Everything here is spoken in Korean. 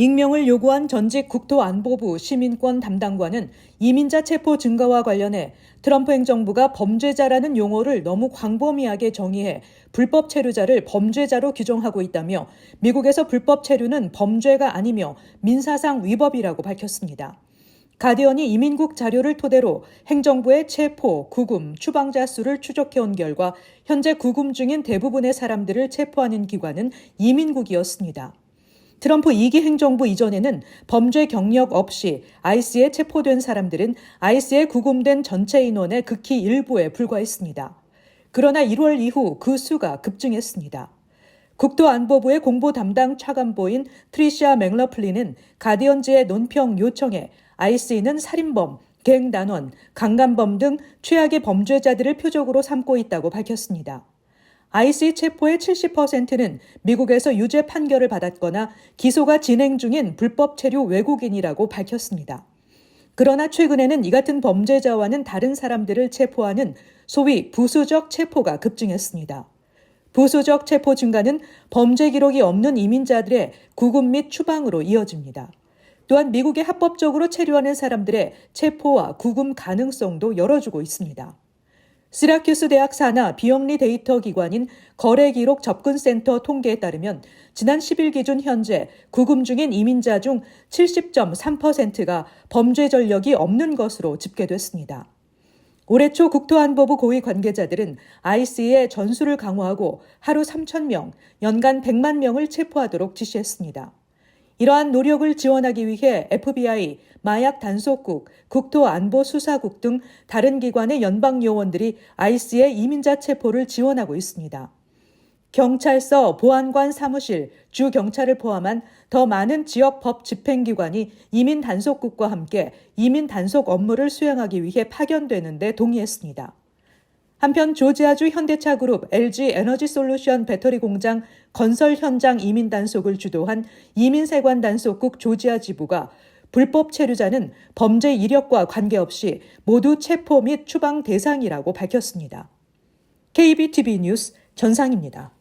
익명을 요구한 전직 국토안보부 시민권 담당관은 이민자 체포 증가와 관련해 트럼프 행정부가 범죄자라는 용어를 너무 광범위하게 정의해 불법 체류자를 범죄자로 규정하고 있다며 미국에서 불법 체류는 범죄가 아니며 민사상 위법이라고 밝혔습니다. 가디언이 이민국 자료를 토대로 행정부의 체포, 구금, 추방자 수를 추적해온 결과 현재 구금 중인 대부분의 사람들을 체포하는 기관은 이민국이었습니다. 트럼프 2기 행정부 이전에는 범죄 경력 없이 아이스에 체포된 사람들은 아이스에 구금된 전체 인원의 극히 일부에 불과했습니다. 그러나 1월 이후 그 수가 급증했습니다. 국토안보부의 공보 담당 차관보인 트리시아 맥러플리는 가디언즈의 논평 요청에 아이스는 살인범, 갱 단원, 강간범 등 최악의 범죄자들을 표적으로 삼고 있다고 밝혔습니다. IC 체포의 70%는 미국에서 유죄 판결을 받았거나 기소가 진행 중인 불법 체류 외국인이라고 밝혔습니다. 그러나 최근에는 이 같은 범죄자와는 다른 사람들을 체포하는 소위 부수적 체포가 급증했습니다. 부수적 체포 증가는 범죄 기록이 없는 이민자들의 구금 및 추방으로 이어집니다. 또한 미국에 합법적으로 체류하는 사람들의 체포와 구금 가능성도 열어주고 있습니다. 시라큐스 대학 산하 비영리 데이터 기관인 거래기록 접근센터 통계에 따르면 지난 10일 기준 현재 구금 중인 이민자 중 70.3%가 범죄 전력이 없는 것으로 집계됐습니다. 올해 초 국토안보부 고위 관계자들은 IC의 전수를 강화하고 하루 3,000명, 연간 100만 명을 체포하도록 지시했습니다. 이러한 노력을 지원하기 위해 FBI, 마약 단속국, 국토안보수사국 등 다른 기관의 연방 요원들이 아이스의 이민자 체포를 지원하고 있습니다. 경찰서, 보안관 사무실, 주 경찰을 포함한 더 많은 지역 법 집행기관이 이민 단속국과 함께 이민 단속 업무를 수행하기 위해 파견되는데 동의했습니다. 한편 조지아주 현대차 그룹 LG 에너지 솔루션 배터리 공장 건설 현장 이민 단속을 주도한 이민세관 단속국 조지아 지부가 불법 체류자는 범죄 이력과 관계없이 모두 체포 및 추방 대상이라고 밝혔습니다. KBTV 뉴스 전상입니다.